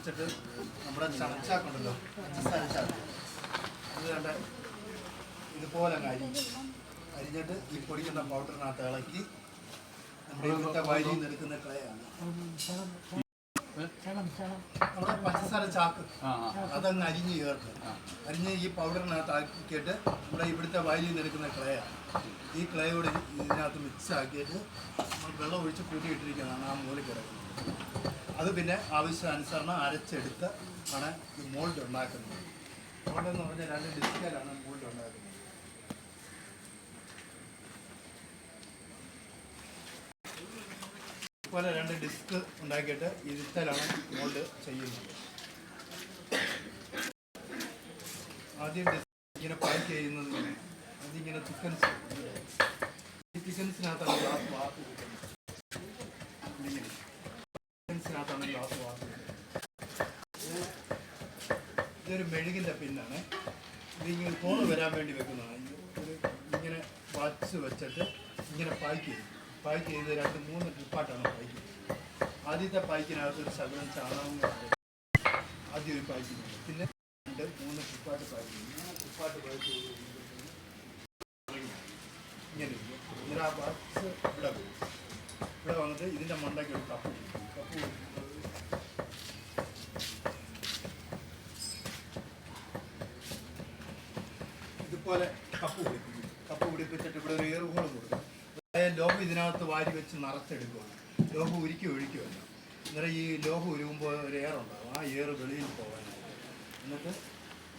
പിടിച്ചിട്ട് നമ്മുടെ ചണച്ചാക്കുണ്ടല്ലോ അതുകൊണ്ട് ഇതുപോലെ അങ്ങ് അരിഞ്ഞ്. അരിഞ്ഞിട്ട് ഈ പൊടിക്കുന്ന പൗഡറിനകത്ത് ഇളക്കി നമ്മുടെ ഇവിടുത്തെ വയലിൽ നിന്ന് എടുക്കുന്ന ക്ലയാണ്. നമ്മുടെ പച്ചസാര ചാക്ക് അതങ്ങ് അരിഞ്ഞ് ചേർത്ത്. അരിഞ്ഞ് ഈ പൗഡറിനകത്ത് ആക്കിയിട്ട് നമ്മുടെ ഇവിടുത്തെ വയലിൽ നിന്ന് എടുക്കുന്ന ക്ലേയാണ്. ഈ ക്ലേയോട് ഇതിനകത്ത് മിക്സ് ആക്കിയിട്ട് നമ്മൾ വെള്ളം ഒഴിച്ച് കൂട്ടിയിട്ടിരിക്കുന്നതാണ് ആ മൂലി കിടക്കുന്നത് അത് പിന്നെ ആവശ്യാനുസരണം അരച്ചെടുത്ത് ആണ് മോൾഡ് ഉണ്ടാക്കുന്നത്. മോൾഡ് എന്ന് പറഞ്ഞാൽ രണ്ട് ഡിസ്കലാണ് മോൾഡ് ഉണ്ടാക്കുന്നത്. ഇതുപോലെ രണ്ട് ഡിസ്ക് ഉണ്ടാക്കിയിട്ട് ഇരുത്തലാണ് മോൾഡ് ചെയ്യുന്നത്. ആദ്യം ഡിസ്ക് ഇങ്ങനെ പാക്ക് ചെയ്യുന്നത് അതിങ്ങനെ ചിക്കൻസ് ചിക്കൻസിനകത്താണ് ഗ്ലാസ് വാർത്ത് കിട്ടുന്നത് ഇങ്ങനെ ഇതൊരു മെഴുകിന്റെ പിന്നാണ് ഇതിങ്ങനെ കോൾ വരാൻ വേണ്ടി വെക്കുന്നതാണ്. ഇങ്ങനെ വച്ച് വെച്ചിട്ട് ഇങ്ങനെ പാക്ക് ചെയ്യും. പാക്ക് ചെയ്ത് രണ്ട് മൂന്ന് ട്രിപ്പായിട്ടാണ് പാക്ക് ചെയ്യുന്നത്. ആദ്യത്തെ പാക്കിനകത്ത് ഒരു ശകലം ചാണകം ആദ്യം ഒരു പാക്ക് ചെയ്യും. പിന്നെ രണ്ട് മൂന്ന് ട്രിപ്പായിട്ട് പാക്ക് ചെയ്യും. മൂന്ന് ട്രിപ്പായിട്ട് പാക്ക് ചെയ്ത് ഇങ്ങനെ ഇങ്ങനെ ആ ബോക്സ് ഇവിടെ വരും ഇവിടെ വന്നിട്ട് ഇതിന്റെ മണ്ടയ്ക്ക് ഒരു കപ്പ് കപ്പ് ഇതുപോലെ കപ്പ് പിടിപ്പിക്കും കപ്പ് പിടിപ്പിച്ചിട്ട് ഇവിടെ ഒരു എയർ ഹോൾ കൊടുക്കും. ലോഹം ഇതിനകത്ത് വാരി വെച്ച് നിറച്ചെടുക്കുകയാണ് ലോഹം ഉരുക്കി ഒഴിക്കുകയല്ല അന്നേരം ഈ ലോഹം ഉരുകുമ്പോൾ ഒരു എയർ ഉണ്ടാകും ആ എയർ വെളിയിൽ പോകാനായിട്ട് എന്നിട്ട്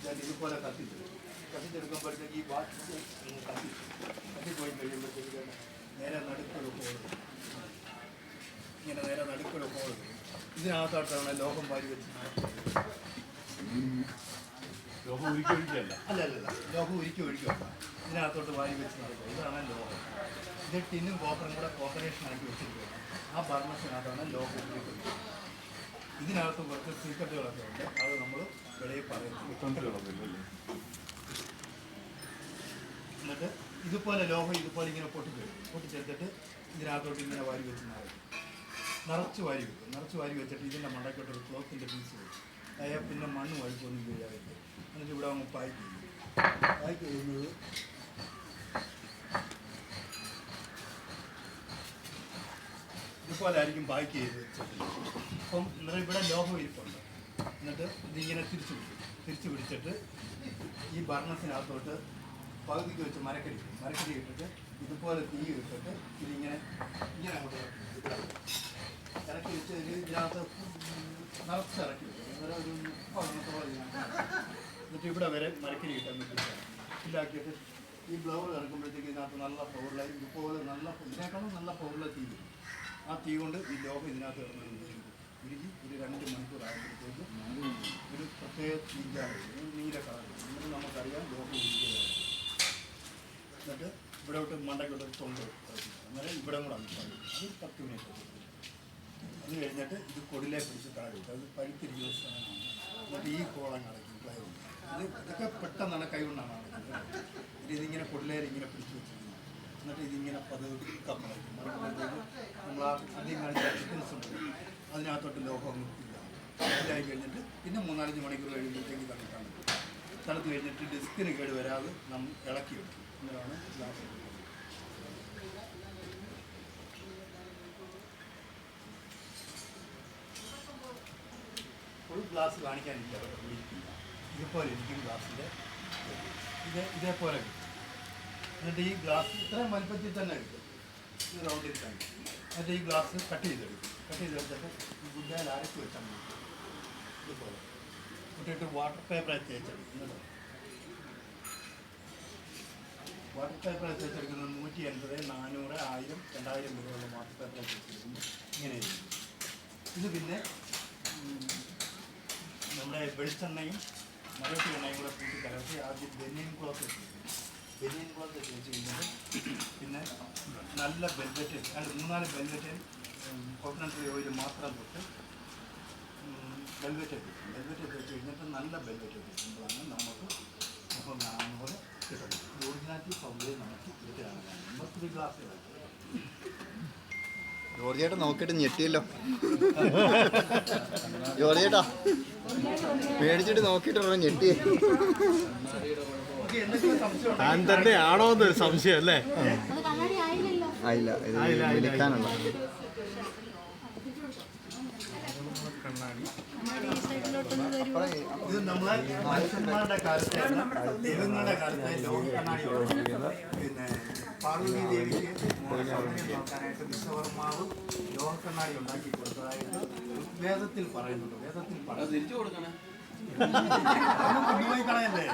ഞാൻ ഇതുപോലെ കത്തിച്ചെടുക്കും. കത്തിച്ചെടുക്കുമ്പോഴത്തേക്ക് ഈ ബാക്കി കത്തി കത്തിപ്പോയി കഴിയുമ്പോഴത്തേക്ക് നേരെ നടുക്കൊരു ഇങ്ങനെ നേരെ നടുക്കൊരു ഹോൾ ഇതിനകത്തോട്ടാണ് ലോകം വാരി വെച്ച് നിറച്ചെടുക്കുന്നത് ലോകം ഒരിക്കൽ ഒഴിക്കല്ല അല്ല അല്ല ലോഹം ഉരുക്കി ഒഴിക്കുക ഇതിനകത്തോട്ട് വാരി വെച്ച് നടക്കുക ഇതാണ് ലോകം. ഇത് ടിന്നും കോപ്പറും കൂടെ കോപ്പറേഷൻ ആക്കി വെച്ചിരിക്കുകയാണ് ആ ഭരണത്തിനകത്താണ് ലോകം ഉരുക്കി ഒഴിക്കുക ഇതിനകത്ത് കുറച്ച് സീക്രട്ടുകളൊക്കെ ഉണ്ട്. അത് നമ്മൾ വെളിയിൽ പറയുന്നത് തൊണ്ടിലുള്ളതല്ലേ എന്നിട്ട് ഇതുപോലെ ലോഹം ഇതുപോലെ ഇങ്ങനെ പൊട്ടിച്ചെടുക്കും പൊട്ടിച്ചെടുത്തിട്ട് ഇതിനകത്തോട്ട് ഇങ്ങനെ വാരി വെച്ച് നിറയും നിറച്ച് വാരി വെക്കും. നിറച്ച് വാരി വെച്ചിട്ട് ഇതിന്റെ മണ്ടക്കോട്ട് ഒരു ക്ലോത്തിന്റെ പീസ് വെക്കും. അയാൾ പിന്നെ മണ്ണ് വഴുക്കൊന്നും ചെയ്യാറില്ല. എന്നിട്ട് ഇവിടെ അങ്ങ് പായ്ക്ക് ചെയ്യും. പായ്ക്ക് ചെയ്യുന്നത് ഇതുപോലെ ആയിരിക്കും പായ്ക്ക് ചെയ്ത് വെച്ചിട്ടുള്ളത് അപ്പം ഇവിടെ ലോഹം ഇരിപ്പുണ്ട്. എന്നിട്ട് ഇതിങ്ങനെ തിരിച്ചു പിടിക്കും. തിരിച്ചു പിടിച്ചിട്ട് ഈ ഭരണത്തിനകത്തോട്ട് പകുതിക്ക് വെച്ച് മരക്കരി മരക്കരി ഇട്ടിട്ട് ഇതുപോലെ തീ ഇട്ടിട്ട് ഇതിങ്ങനെ ഇങ്ങനെ അങ്ങോട്ട് എന്നിട്ട് ഇവിടെ വരെ മരക്കിരി കിട്ടാൻ പറ്റില്ല. ഫില്ലാക്കിയിട്ട് ഈ ബ്ലൗർ ഇറക്കുമ്പോഴത്തേക്ക് ഇതിനകത്ത് നല്ല പവറിലായി ഇതുപോലെ നല്ല ഇതിനേക്കാളും നല്ല പവറിലെ തീ. ആ തീ കൊണ്ട് ഈ ലോഹം ഇതിനകത്ത് ഇറങ്ങുന്നത് ഉരുകി ഒരു രണ്ട് മണിക്കൂർ ആകുമ്പോഴത്തേക്ക് ഒരു പ്രത്യേക തീറ്റാണ് നീല കളർ. എന്നിട്ട് നമുക്കറിയാം ലോഹം ഉരുകിയതാണ് എന്നിട്ട് ഇവിടെ വിട്ട് മണ്ടയ്ക്കോട്ട് തൊണ്ട്. അന്നേരം ഇവിടെ കൂടെ അത് പത്ത് മിനിറ്റ്. അത് കഴിഞ്ഞിട്ട് ഇത് കൊടിലെ പിടിച്ച് താഴെ ഇട്ട്. അത് പഴുത്തിരിക്കുന്ന സാധനമാണ് എന്നിട്ട് ഈ കോളം അടയ്ക്കും പ്ലൈവുഡ് ഇത് ഇതൊക്കെ പെട്ടെന്നാണ് കൈ കൊണ്ടാണ് അടയ്ക്കുന്നത് ഇത് ഇതിങ്ങനെ കൊടിലേൽ ഇങ്ങനെ പിടിച്ച് വെച്ചിരിക്കുന്നത് എന്നിട്ട് ഇതിങ്ങനെ പതുക്കെ മറക്കുമ്പോഴത്തേക്ക് നമ്മൾ ആ കാണിച്ച ചിക്കൻസ് ഉണ്ട്. അതിനകത്തോട്ട് ലോഹം ഇല്ല ഇതായി കഴിഞ്ഞിട്ട് പിന്നെ മൂന്നാലഞ്ച് മണിക്കൂർ കഴിയുമ്പോഴത്തേക്ക് തണുത്താണ് തണുത്ത് കഴിഞ്ഞിട്ട് ഡിസ്കിന് കേട് വരാതെ നമ്മൾ ഇളക്കി വെക്കും എന്നാണ് ഗ്ലാസ് ഫുൾ ഗ്ലാസ് കാണിക്കാനില്ല. ഇതുപോലെ ഇരിക്കും ഗ്ലാസിന്റെ ഇത് ഇതേപോലെ കിട്ടും. എന്നിട്ട് ഈ ഗ്ലാസ് ഇത്രയും വലുപ്പത്തിൽ തന്നെ കിട്ടും. ഇത് റൗണ്ടിൽ തന്നെ. എന്നിട്ട് ഈ ഗ്ലാസ് കട്ട് ചെയ്തെടുക്കും. കട്ട് ചെയ്തെടുത്തിട്ട് ഈ ഗുഡാൽ അരച്ച് വെച്ചാൽ മതി. ഇതുപോലെ. ഇട്ടിട്ട് വാട്ടർ പേപ്പർ തേച്ചെടുക്കും എന്നിട്ട് വാട്ടർ പേപ്പർ തേച്ചെടുക്കുന്നത് നൂറ്റി എൺപത് നാനൂറ് ആയിരം രണ്ടായിരം രൂപയുള്ള വാട്ടർ പേപ്പർ തേച്ചെടുക്കുന്നു ഇങ്ങനെ. ഇത് പിന്നെ നമ്മുടെ വെളിച്ചെണ്ണയും മരട്ടി എണ്ണയും കൂടെ കൂട്ടി കലർത്തി ആദ്യം ബെന്നിയൻ ക്ലോത്ത് ബെന്നിയൻ ക്ലോത്ത് തേച്ച് കഴിഞ്ഞിട്ട് പിന്നെ നല്ല വെൽവെറ്റ് അല്ല മൂന്നാൽ വെൽവെറ്റ് കോക്കനട്ട് ഓയിൽ മാത്രം തൊട്ട് വെൽവെറ്റ് കിട്ടും വെൽവെറ്റ് തേച്ച് കഴിഞ്ഞിട്ട് നല്ല വെൽവെറ്റ് കിട്ടുമ്പോഴാണ് നമുക്ക് മുഖം കാണുന്ന പോലെ കിട്ടുന്നത്. ഒറിജിനാലിറ്റി സൗകര്യം നമുക്ക് എടുത്ത് കാണാൻ നമുക്ക് ഒരു ഗ്ലാസ് ജോർജ് ചേട്ടാ നോക്കിയിട്ട് ഞെട്ടിയല്ലോ. ജോർജ് ചേട്ടാ പേടിച്ചിട്ട് നോക്കിയിട്ട് ഞെട്ടി. താൻ എന്തെങ്കിലും ആണോ എന്നൊരു സംശയം അല്ലേ? ആയില്ല ഇത് വിളിക്കാനുള്ള ഇത് നമ്മളെ മനുഷ്യന്മാരുടെ കാലത്താണ് ദൈവങ്ങളുടെ കാലത്ത് ലോക കണ്ണാടി. പിന്നെ പാർവതി ദേവിക്ക് സൗന്ദര്യം നോക്കാനായിട്ട് വിശ്വകർമാവ് ലോഹക്കണ്ണാടി ഉണ്ടാക്കി കൊടുത്തതായിട്ട് വേദത്തിൽ പറയുന്നുണ്ട്. വേദത്തിൽ പറയുന്നു തിരിച്ചു കൊടുക്കണേ? ഒന്നും കൊണ്ടുപോയി കളയല്ലേ